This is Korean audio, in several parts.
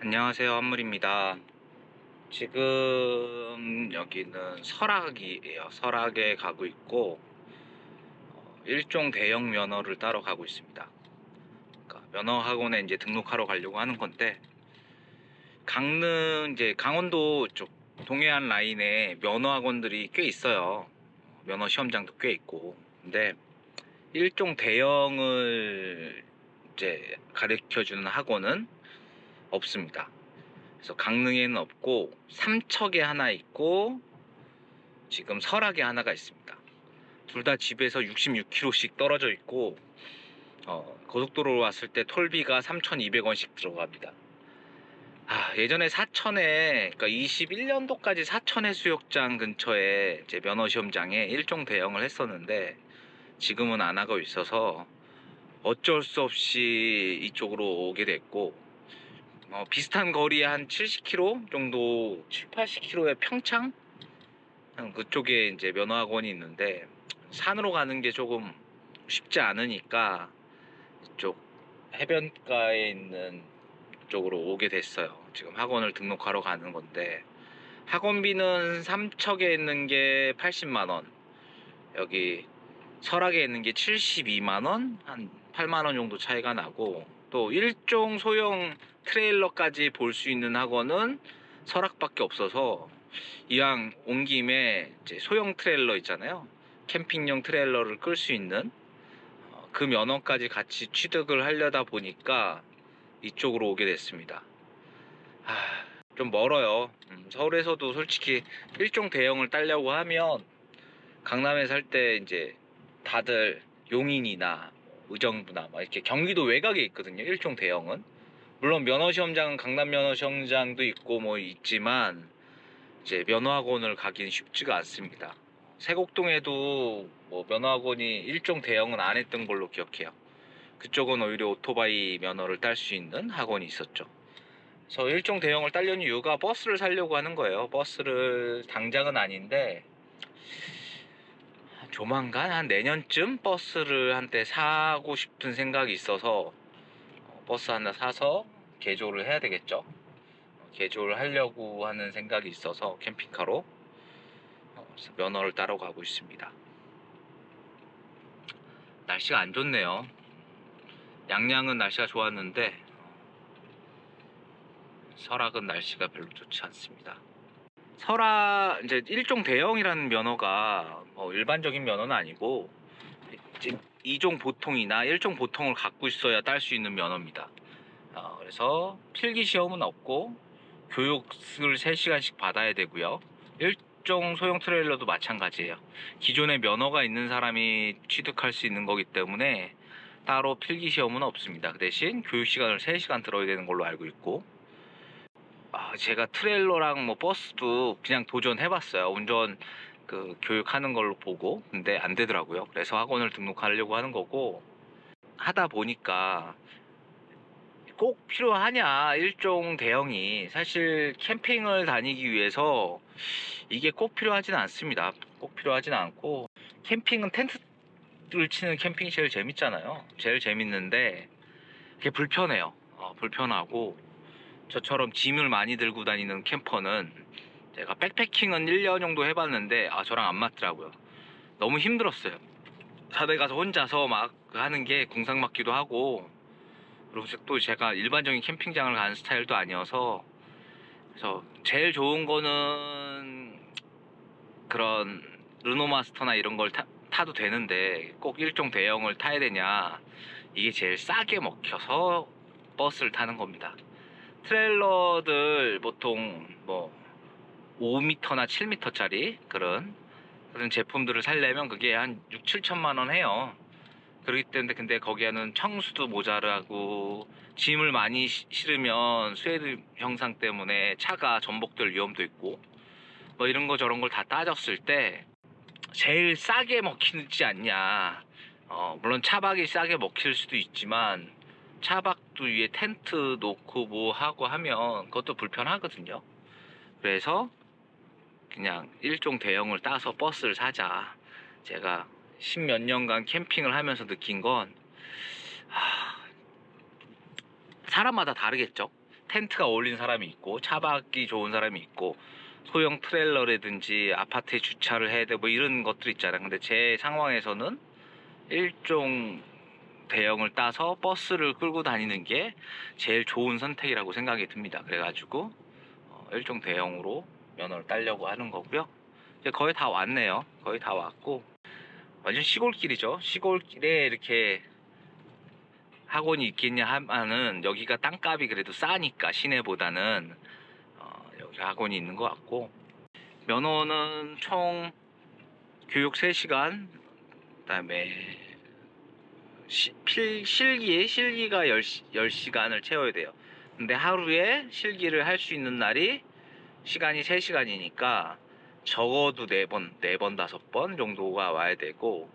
안녕하세요 한물입니다. 지금 여기는 설악이에요. 설악에 가고 있고 어, 일종 대형 면허를 따러 가고 있습니다. 그러니까 면허 학원에 이제 등록하러 가려고 하는 건데 강릉 이제 강원도 쪽 동해안 라인에 면허 학원들이 꽤 있어요. 면허 시험장도 꽤 있고. 근데 일종 대형을 이제 가르쳐 주는 학원은 없습니다. 그래서 강릉에는 없고 삼척에 하나 있고 지금 설악에 하나가 있습니다. 둘 다 집에서 66km씩 떨어져 있고 어, 고속도로로 왔을 때 톨비가 3,200원씩 들어갑니다. 아, 예전에 사천에 그러니까 21년도까지 사천 해 수욕장 근처에 이제 면허 시험장에 일종 대형을 했었는데 지금은 안 하고 있어서 어쩔 수 없이 이쪽으로 오게 됐고 어, 비슷한 거리에 한 70km 정도 7, 80km의 평창 음, 그쪽에 이제 면허학원이 있는데 산으로 가는 게 조금 쉽지 않으니까 이쪽 해변가에 있는 쪽으로 오게 됐어요. 지금 학원을 등록하러 가는 건데 학원비는 삼척에 있는 게 80만 원, 여기 설악에 있는 게 72만 원, 한 8만 원 정도 차이가 나고 또 일종 소형 트레일러까지 볼 수 있는 학원은 설악밖에 없어서 이왕 온 김에 이제 소형 트레일러 있잖아요. 캠핑용 트레일러를 끌 수 있는 어, 그 면허까지 같이 취득을 하려다 보니까 이쪽으로 오게 됐습니다. 하, 좀 멀어요. 음, 서울에서도 솔직히 일종 대형을 따려고 하면 강남에 살 때 이제 다들 용인이나 의정부나 막 이렇게 경기도 외곽에 있거든요. 일종 대형은 물론 면허 시험장은 강남 면허 시험장도 있고 뭐 있지만 이제 면허학원을 가기는 쉽지가 않습니다. 세곡동에도 뭐 면허학원이 일종 대형은 안 했던 걸로 기억해요. 그쪽은 오히려 오토바이 면허를 딸 수 있는 학원이 있었죠. 그래서 일종 대형을 딸려는 이유가 버스를 살려고 하는 거예요. 버스를 당장은 아닌데 조만간 한 내년쯤 버스를 한대 사고 싶은 생각이 있어서 어, 버스 하나 사서 개조를 해야 되겠죠. 어, 개조를 하려고 하는 생각이 있어서 캠핑카로 어, 면허를 따러 가고 있습니다. 날씨가 안 좋네요. 양양은 날씨가 좋았는데 설악은 날씨가 별로 좋지 않습니다. 설악 이제 일종 대형이라는 면허가 뭐 일반적인 면허는 아니고 이제 이종 보통이나 일종 보통을 갖고 있어야 딸 수 있는 면허입니다. 어, 그래서 필기 시험은 없고 교육을 3시간씩 받아야 되고요. 일종 소형 트레일러도 마찬가지예요. 기존에 면허가 있는 사람이 취득할 수 있는 거기 때문에 따로 필기 시험은 없습니다. 그 대신 교육 시간을 3시간 들어야 되는 걸로 알고 있고 아, 제가 트레일러랑 뭐 버스도 그냥 도전해봤어요. 운전 그 교육하는 걸로 보고 근데 안 되더라고요. 그래서 학원을 등록하려고 하는 거고 하다 보니까 꼭 필요하냐 일종 대형이 사실 캠핑을 다니기 위해서 이게 꼭 필요하지는 않습니다. 꼭 필요하지는 않고 캠핑은 텐트를 치는 캠핑이 제일 재밌잖아요. 제일 재밌는데 그게 불편해요. 어, 불편하고 저처럼 짐을 많이 들고 다니는 캠퍼는 제가 백패킹은 1년 정도 해봤는데 아 저랑 안 맞더라고요. 너무 힘들었어요. 사대 가서 혼자서 막 하는 게 궁상 맞기도 하고 그리고 또 제가 일반적인 캠핑장을 가는 스타일도 아니어서 그래서 제일 좋은 거는 그런 르노마스터나 이런 걸 타, 타도 되는데 꼭 일종 대형을 타야 되냐. 이게 제일 싸게 먹혀서 버스를 타는 겁니다. 트레일러들 보통 뭐 5m나 7m짜리 그런 그런 제품들을 살려면 그게 한 6, 7천만 원 해요. 그렇기 때문에 근데 거기에는 청수도 모자라고 짐을 많이 시- 실으면 스웨드 형상 때문에 차가 전복될 위험도 있고 뭐 이런 거 저런 걸 다 따졌을 때 제일 싸게 먹히지 않냐. 어, 물론 차박이 싸게 먹힐 수도 있지만 차박도 위에 텐트 놓고 뭐 하고 하면 그것도 불편하거든요. 그래서 그냥 일종 대형을 따서 버스를 사자. 제가 십몇 년간 캠핑을 하면서 느낀 건 하, 사람마다 다르겠죠. 텐트가 어울리는 사람이 있고 차박이 좋은 사람이 있고 소형 트레일러라든지 아파트에 주차를 해야 되고 뭐 이런 것들 있잖아요. 근데 제 상황에서는 일종 대형을 따서 버스를 끌고 다니는 게 제일 좋은 선택이라고 생각이 듭니다. 그래가지고 어, 일종 대형으로 면허를 따려고 하는 거고요. 이제 거의 다 왔네요. 거의 다 왔고 완전 시골길이죠. 시골길에 이렇게 학원이 있겠냐 하면은 여기가 땅값이 그래도 싸니까 시내보다는 어, 여기 학원이 있는 것 같고 면허는 총 교육 3시간 그다음에 시- 필- 실기 실기가 10, 10시간을 채워야 돼요. 근데 하루에 실기를 할 수 있는 날이 시간이 3시간이니까 적어도 4번, 4번, 5번 정도가 와야 되고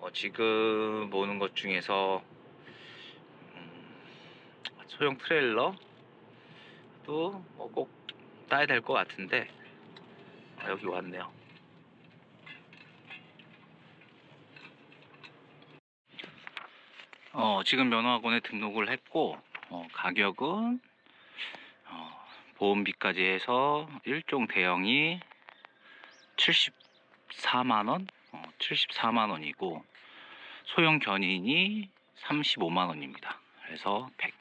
어, 지금 보는 것 중에서 음, 소형 트레일러 또꼭 따야 될 것 같은데 아, 여기 왔네요. 어, 지금 면허학원에 등록을 했고 어, 가격은 어, 보험비까지 해서 일종 대형이 74만 원, 어, 74만 원이고 소형 견인이 35만 원입니다. 그래서 100,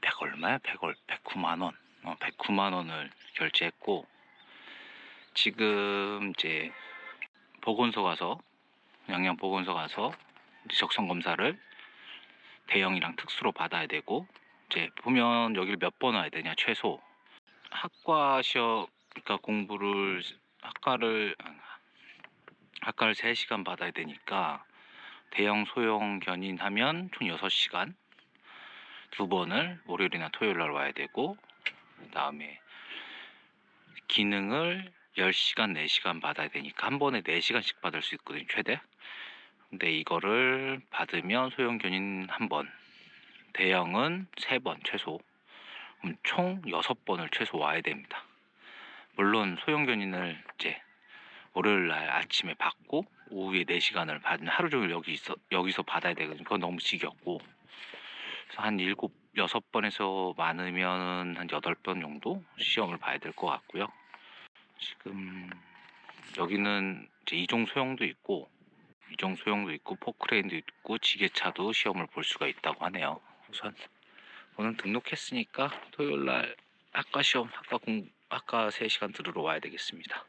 100 얼마야? 100 얼, 109만 원, 어, 109만 원을 결제했고 지금 이제 보건소 가서 양양 보건소 가서 적성 검사를 대형이랑 특수로 받아야 되고 이제 보면 여기를 몇 번 와야 되냐 최소. 학과 시험 그러니까 공부를 학과를 학과를 3시간 받아야 되니까 대형 소형 견인하면 총 6시간. 두 번을 월요일이나 토요일 날 와야 되고 그다음에 기능을 10시간 4시간 받아야 되니까 한 번에 4시간씩 받을 수 있거든요 최대. 근데 이거를 받으면 소형 견인 한 번, 대형은 세번 최소. 그럼 총 여섯 번을 최소 와야 됩니다. 물론 소형 견인을 이제 월요일 날 아침에 받고 오후에 4시간을 받으면 하루 종일 여기 있어 여기서 받아야 되거든요. 그건 너무 지겹고. 그래서 한 일곱 여섯 번에서 많으면 한 여덟 번 정도 시험을 봐야 될 것 같고요. 지금 여기는 이제 이종 소형도 있고 이종 소형도 있고 포크레인도 있고 지게차도 시험을 볼 수가 있다고 하네요. 우선 오늘 등록했으니까 토요일 날 학과 시험 학과 공 학과 3시간 들으러 와야 되겠습니다.